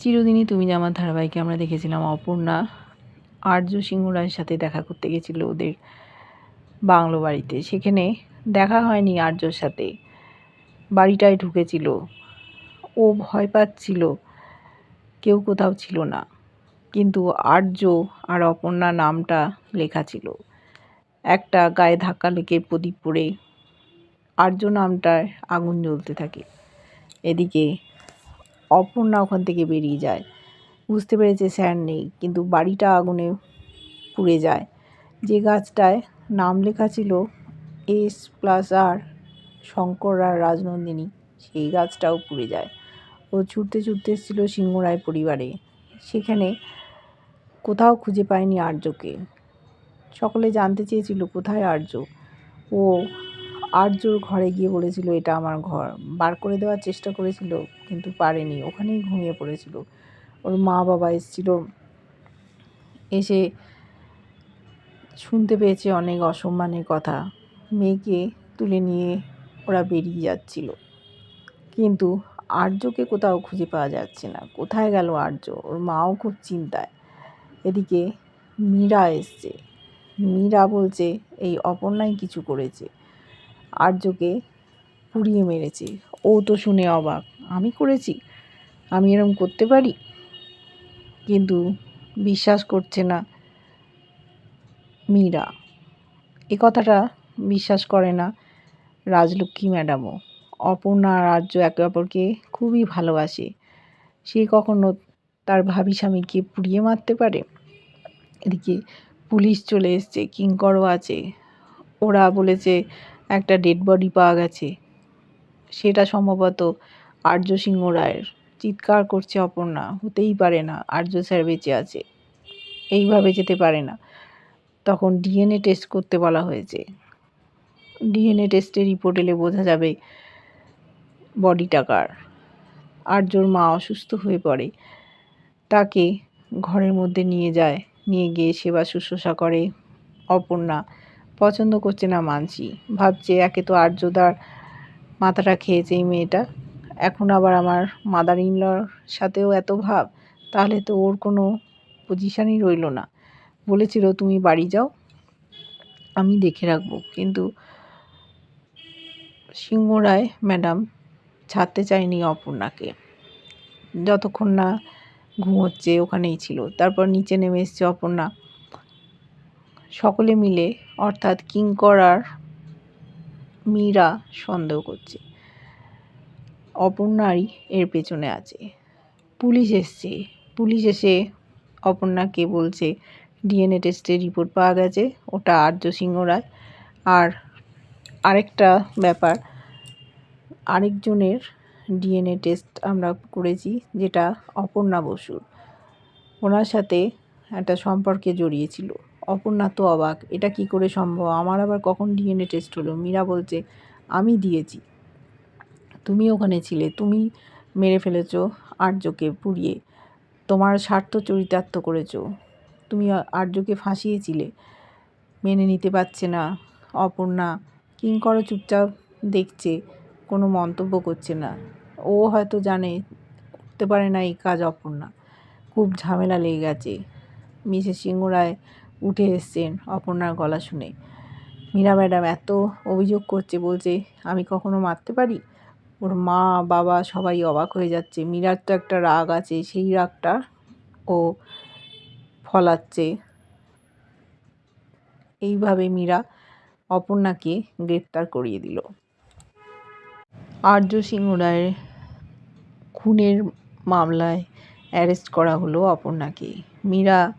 চিরদিনই তুমি আমার ধারাবাহিকে আমরা দেখেছিলাম, অপর্ণা, আর্য সিংহ রায়ের সাথে দেখা করতে গেছিল ওদের বাংলো বাড়িতে। সেখানে দেখা হয়নি আর্যর সাথে। বাড়িটায় ঢুকেছিল। ও ভয় পাচ্ছিল। কেউ কোথাও ছিল না। কিন্তু আর্য আর অপর্ণা নামটা লেখা ছিল। একটা গায়ে ধাক্কা লেগে প্রদীপ পড়ে। আর্য নামটায় আগুন জ্বলতে থাকে। এদিকে অপর্ণা ওখান থেকে বেরিয়ে যায়। বুঝতে পেরেছে স্যার নেই, কিন্তু বাড়িটা আগুনে পুড়ে যায়। যে গাছটায় নাম লেখা ছিল এস প্লাস আর শঙ্কর আর রাজনন্দিনী, সেই গাছটাও পুড়ে যায়। ও ছুটতে ছুটতে এসেছিল সিংহরায় পরিবারে। সেখানে কোথাও খুঁজে পায়নি আর্যকে। সকলে জানতে চেয়েছিল কোথায় আর্য। ও আর্যর ঘরে গিয়ে বলেছিল, এটা আমার ঘর। বার করে দেওয়ার চেষ্টা করেছিল, কিন্তু পারেনি। ওখানেই ঘুমিয়ে পড়েছিল। ওর মা বাবা এসেছিল। এসে শুনতে পেয়েছে অনেক অসম্মানের কথা। মেয়েকে তুলে নিয়ে ওরা বেরিয়ে যাচ্ছিল। কিন্তু আর্যকে কোথাও খুঁজে পাওয়া যাচ্ছে না। কোথায় গেল আর্য ওর মাও খুব চিন্তায়। এদিকে মীরা এসছে। মীরা বলছে, এই অপর্ণাই কিছু করেছে। আর্যকে পুড়িয়ে মেরেছে। ও তো শুনে অবাক। আমি করেছি? আমি এরম করতে পারি? কিন্তু বিশ্বাস করছে না মীরা। এ কথাটা বিশ্বাস করে না রাজলক্ষ্মী ম্যাডামও। অপর্ণা আর আর্য একে অপরকে খুবই ভালোবাসে। সে কখনো তার ভাবি স্বামীকে পুড়িয়ে মারতে পারে? এদিকে পুলিশ চলে এসছে, কিঙ্করও আছে। ওরা বলেছে একটা ডেড বডি পাওয়া গেছে। সেটা সম্ভবত আর্য সিংহ রায়ের। চিৎকার করছে অপর্ণা, হতেই পারে না, আর্য স্যার বেঁচে আছে। এইভাবে যেতে পারে না। তখন ডিএনএ টেস্ট করতে বলা হয়েছে। ডিএনএ টেস্টের রিপোর্ট এলে বোঝা যাবে বডিটা কার। আর্যর মা অসুস্থ হয়ে পড়ে। তাকে ঘরের মধ্যে নিয়ে যায়, নিয়ে গিয়ে সেবা শুশ্রূষা করে। অপর্ণা পছন্দ করছে না মানসি। ভাবছে একে তো আর্যদার মাথাটা খেয়েছে এই মেয়েটা। এখন আবার আমার মাদার ইনলর সাথেও এত ভাব, তাহলে তো ওর কোনো পজিশানই রইল না। বলেছিল, তুমি বাড়ি যাও, আমি দেখে রাখব। কিন্তু সিংহ রায় ম্যাডাম ছাড়তে চায়নি অপর্ণাকে। যতক্ষণ না ঘুমোচ্ছে, ওখানেই ছিল। তারপর নিচে নেমে এসছে অপর্ণা। সকলে মিলে, অর্থাৎ কিঙ্কর আর মীরা সন্দেহ করছে। অপর্ণাই এর পেছনে আছে। পুলিশ এসছে। পুলিশ এসে অপর্ণাকে বলছে, ডিএনএ টেস্টের রিপোর্ট পাওয়া গেছে, ওটা আর্য সিংহ রায়। আর আরেকটা ব্যাপার, আরেকজনের ডিএনএ টেস্ট আমরা করেছি, যেটা অপর্ণা বসুর। ওনার সাথে একটা সম্পর্কে জড়িয়েছিল অপর্ণা তো অবাক, এটা কি করে সম্ভব? আমার আবার কখন ডিএনএ টেস্ট হলো? মীরা বলছে, আমি দিয়েছি। তুমি ওখানে ছিলে, তুমি মেরে ফেলেছ আর্যকে পুড়িয়ে। তোমার স্বার্থ চরিতার্থ করেছ। তুমি আর্যকে ফাঁসিয়েছিলে, মেনে নিতে পারছে না অপর্ণা। কিঙ্করও চুপচাপ, দেখছে, কোনো মন্তব্য করছে না। ও হয়তো জানে, করতে পারে না এই কাজ অপর্ণা। খুব ঝামেলা লেগে গেছে। মিসেস সিংহ রায় উঠে এসছেন অপর্ণার গলা শুনে। মীরা ম্যাডাম এত অভিযোগ করছে বলছে, আমি কখনো মারতে পারি? ওর মা, বাবা সবাই অবাক হয়ে যাচ্ছে। মীরার তো একটা রাগ আছে, সেই রাগটা ও ফলাচ্ছে। এইভাবে মীরা অপর্ণাকে গ্রেপ্তার করিয়ে দিল। আর্য সিংহ রায়ের খুনের মামলায় অ্যারেস্ট করা হলো অপর্ণাকে। মীরা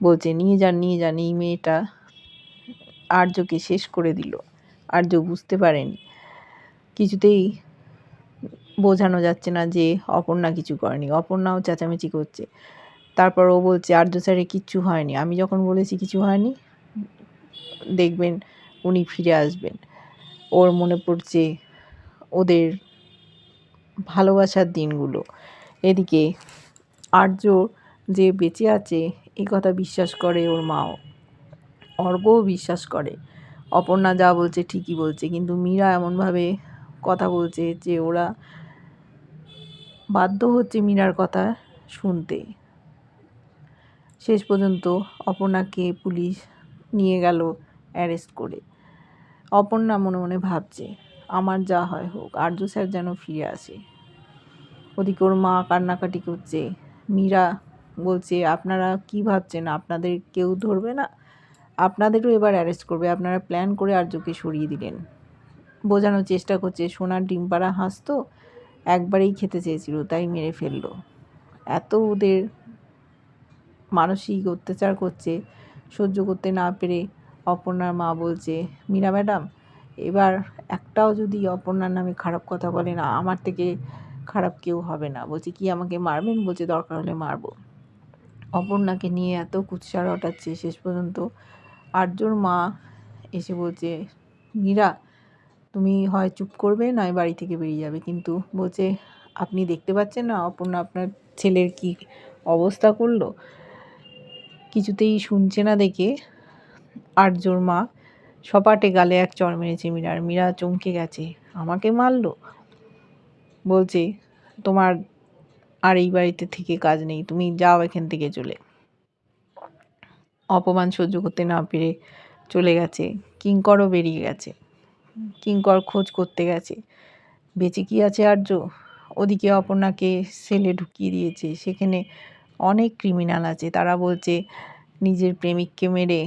বলছে, নিয়ে যান নিয়ে যান। এই মেয়েটা আর্যকে শেষ করে দিল। আর্য বুঝতে পারেনি। কিছুতেই বোঝানো যাচ্ছে না যে অপর্ণা কিছু করেনি। অপর্ণাও চেঁচামেচি করছে। তারপর ও বলছে, আর্য স্যারের কিচ্ছু হয়নি। আমি যখন বলেছি কিছু হয়নি, দেখবেন উনি ফিরে আসবেন। ওর মনে পড়ছে ওদের ভালোবাসার দিনগুলো। এদিকে আর্য যে বেঁচে আছে এই কথা বিশ্বাস করে ওর মাও। অর্ঘও বিশ্বাস করে। অপর্ণা যা বলছে ঠিকই বলছে, কিন্তু মীরা এমনভাবে কথা বলছে যে ওরা বাধ্য হচ্ছে মীরার কথা শুনতে। শেষ পর্যন্ত অপর্ণাকে পুলিশ নিয়ে গেল অ্যারেস্ট করে। অপর্ণা মনে মনে ভাবছে, আমার যা হয় হোক, আর্য স্যার যেন ফিরে আসে। ওদিকে ওর মা কান্নাকাটি করছে, মীরা বলছে, আপনারা কি ভাবছেন? আপনাদের কেউ ধরবে না? আপনাদেরও এবার অ্যারেস্ট করবে। আপনারা প্ল্যান করে আর্যকে সরিয়ে দিলেন। বোঝানোর চেষ্টা করছে, সোনার ডিম পাড়া হাঁস তো একবারেই খেতে চেয়েছিল, তাই মেরে ফেলল। এত ওদের মানসিক অত্যাচার করছে, সহ্য করতে না পেরে অপর্ণার মা বলছে, মীরা ম্যাডাম, এবার একটাও যদি অপর্ণার নামে খারাপ কথা বলে না, আমার থেকে খারাপ কেউ হবে না। বলছে, কি আমাকে মারবেন? বলছে, দরকার হলে মারবো। অপর্ণাকে নিয়ে এত কুৎসার হটাচ্ছে শেষ পর্যন্ত আর্যর মা এসে বলছে, মীরা, তুমি হয় চুপ করবে নয় বাড়ি থেকে বেরিয়ে যাবে। কিন্তু বলছে, আপনি দেখতে পাচ্ছেন না অপর্ণা আপনার ছেলের কি অবস্থা করল? কিছুতেই শুনছে না দেখে আর্যর মা সপাটে গালে এক চর মেরেছে মীরার। মীরা চমকে গেছে, আমাকে মারলো? বলছে, তোমার আর এই বাড়িতে থেকে কাজ নেই, তুমি যাও এখান থেকে চলে। অপমান সহ্য করতে না পেরে চলে গেছে, কিঙ্করও বেরিয়ে গেছে, কিঙ্কর খোঁজ করতে গেছে। বেঁচে কি আছে আর্য? ওদিকে অপর্ণাকে সেলে ঢুকিয়ে দিয়েছে, সেখানে অনেক ক্রিমিনাল আছে। তারা বলছে, নিজের প্রেমিককে মেরে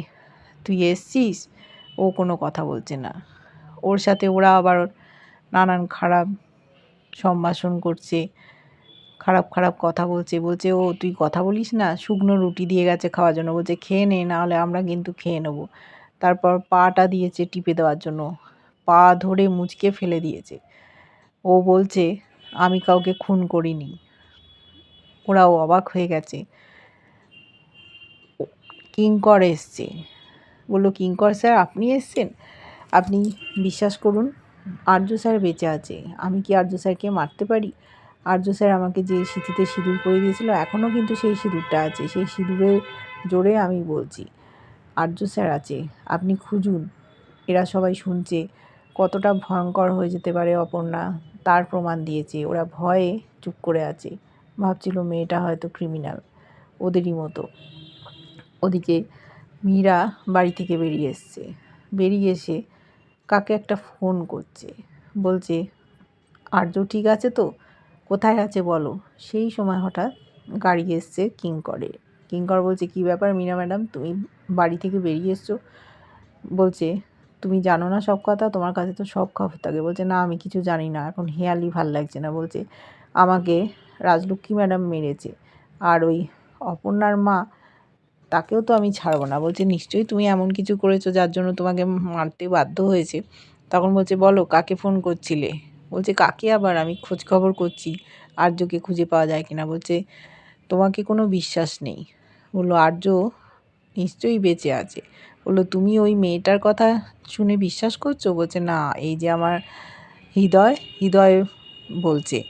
তুই এসছিস? ও কোনো কথা বলছে না। ওর সাথে ওরা আবার নানান খারাপ সম্ভাষণ করছে। খারাপ খারাপ কথা বলছে বলছে, ও, তুই কথা বলিস না? শুকনো রুটি দিয়ে গেছে খাওয়ার জন্য। বলছে, খেয়ে নে, নাহলে আমরা কিন্তু খেয়ে নেব। তারপর পাটা দিয়েছে টিপে দেওয়ার জন্য। পা ধরে মুচকে ফেলে দিয়েছে। ও বলছে, আমি কাউকে খুন করিনি। ওরাও অবাক হয়ে গেছে। কিঙ্কর এসছে। বলল, কিঙ্কর স্যার, আপনি এসছেন? আপনি বিশ্বাস করুন, আর্য স্যার বেঁচে আছে। আমি কি আর্য স্যারকে মারতে পারি? আর্য স্যার আমাকে যে সিঁথিতে সিঁদুর করে দিয়েছিল, এখনও কিন্তু সেই সিঁদুরটা আছে। সেই সিঁদুরের জোরে আমি বলছি, আর্য স্যার আছে, আপনি খুঁজুন। এরা সবাই শুনছে। কতটা ভয়ঙ্কর হয়ে যেতে পারে অপর্ণা। তার প্রমাণ দিয়েছে। ওরা ভয়ে চুপ করে আছে। ভাবছিল মেয়েটা হয়তো ক্রিমিনাল। ওদেরই মতো। ওদিকে মীরা বাড়ি থেকে বেরিয়ে এসছে। বেরিয়ে এসে কাকে একটা ফোন করছে। বলছে, আর্য ঠিক আছে তো? কোথায় আছে বলো? সেই সময় হঠাৎ গাড়ি এসছে কিঙ্করের। কিঙ্কর বলছে, কী ব্যাপার মীরা ম্যাডাম? তুমি বাড়ি থেকে বেরিয়ে এসছো? বলছে, তুমি জানো না সব কথা? তোমার কাছে তো সব খবর থাকে। বলছে, না, আমি কিছু জানি না। এখন হেয়ালি ভালো লাগছে না। বলছে, আমাকে রাজলক্ষ্মী ম্যাডাম মেরেছে। আর ওই অপর্ণার মা, তাকেও তো আমি ছাড়বো না। বলছে, নিশ্চয়ই তুমি এমন কিছু করেছ যার জন্য তোমাকে মারতে বাধ্য হয়েছে? তখন বলছে, বলো, কাকে ফোন করছিলে? বলছে, কাকে আবার? আমি খোঁজ খবর করছি। আর্যকে খুঁজে পাওয়া যায় কিনা? বলছে, তোমাকে কোনো বিশ্বাস নেই। বলল, আর্য নিশ্চয়ই বেঁচে আছে। বলল, তুমি ওই মেয়েটার কথা শুনে বিশ্বাস করছ? বলছে, না, এই যে আমার হৃদয় হৃদয় বলছে,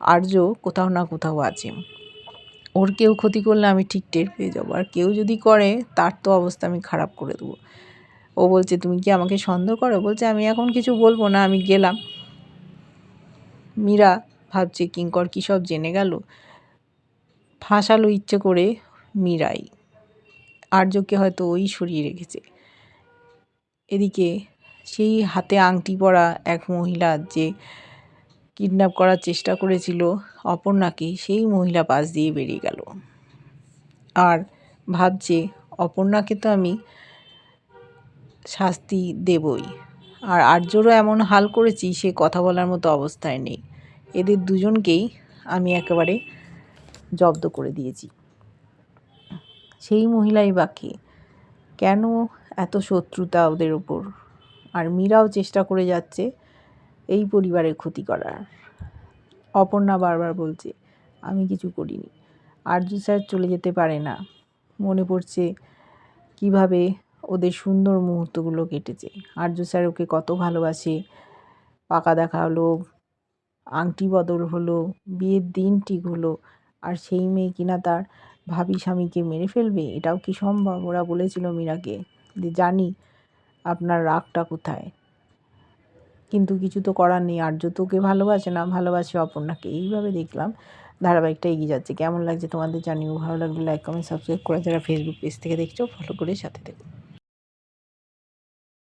আর্য কোথাও না কোথাও আছে। ওর কেউ ক্ষতি করলে আমি ঠিক টের পেয়ে যাব। আর কেউ যদি করে, তার তো অবস্থা আমি খারাপ করে দেবো। ও বলছে, তুমি কি আমাকে সন্দেহ করো? বলছে, আমি এখন কিছু বলব না, আমি গেলাম। মীরা ভাবছে, কিঙ্কর কী সব জেনে গেল? ফাঁসালো ইচ্ছে করে মীরাই। আর্যকে হয়তো ওই সরিয়ে রেখেছে। এদিকে সেই হাতে আংটি পরা এক মহিলা যে কিডন্যাপ করার চেষ্টা করেছিল, অপর্ণাকে সেই মহিলা পাশ দিয়ে বেরিয়ে গেল। আর ভাবছে, অপর্ণাকে তো আমি শাস্তি দেবই। আর আর্যরও এমন হাল করেছি, সে কথা বলার মতো অবস্থায় নেই। এদের দুজনকেই আমি একেবারে জব্দ করে দিয়েছি। সেই মহিলাই বাকি কেন এত শত্রুতা ওদের ওপর? আর মীরাও চেষ্টা করে যাচ্ছে এই পরিবারের ক্ষতি করার। অপর্ণা বারবার বলছে, আমি কিছু করিনি। আর্য স্যার চলে যেতে পারে না। মনে পড়ছে কীভাবে ওদের সুন্দর মুহূর্তগুলো কেটেছে। আর্য স্যার ওকে কত ভালোবাসে। পাকা দেখা হলো, আংটি বদল হলো, বিয়ের দিন ঠিক হলো, আর সেই মেয়ে কিনা তার ভাবি স্বামীকে মেরে ফেলবে? এটাও কি সম্ভব? ওরা বলেছিল মীরাকে যে, জানি আপনার রাগটা কোথায়। কিন্তু কিছু তো করার নেই। আর্য তোকে ভালোবাসে না, ভালোবাসে অপর্ণাকে। এইভাবে দেখলাম ধারাবাহিকটা এগিয়ে যাচ্ছে। কেমন লাগছে তোমাদের জানিও? ভালো লাগলে লাইক কমেন্ট সাবস্ক্রাইব করে যারা ফেসবুক পেজ থেকে দেখছ ফলো করে সাথে দেখো